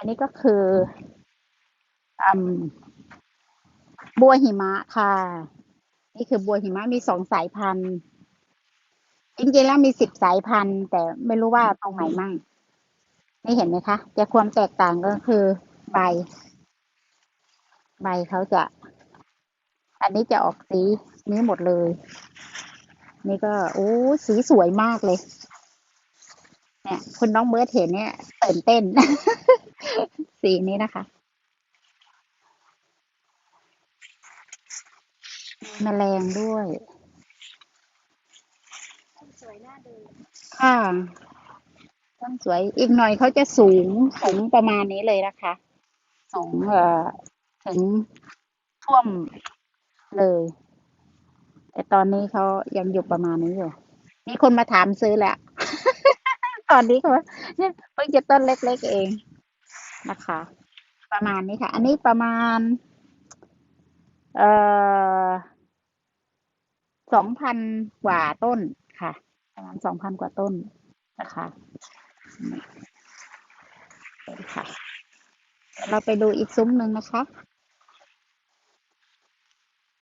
อันนี้ก็คืออืมบัวหิมะค่ะ นี่คือบัวหิมะมีสองสายพันธุ์จริงๆแล้วมีสิบสายพันธุ์ แต่ไม่รู้ว่าตรงไหนมั่งนี่เห็นไหมคะจะความแตกต่างก็คือใบ ใบเขาจะ อันนี้จะออกสีนี้หมดเลย นี่ก็โอ้สีสวยมากเลย เนี่ยคุณน้องเบิร์ดเห็นเนี่ยตื่นเต้น สีนี้นะคะมีแมลงด้วย สวยน่าดูค่ะต้นสวย อีกหน่อยเขาจะสูงสูงประมาณนี้เลยนะคะ สูงเอ่อถึงท่วมเลย แต่ตอนนี้เขายังอยู่ประมาณนี้อยู่ มีคนมาถามซื้อแล้วตอนนี้เขาเนี่ยเพิ่งจะต้นเล็กๆเอง นะคะ ประมาณนี้ค่ะ อันนี้ประมาณ เอ่อสองพันกว่าต้นค่ะ ประมาณสองพันกว่าต้นนะคะค่ะ เราไปดูอีกซุ้มหนึ่งนะคะ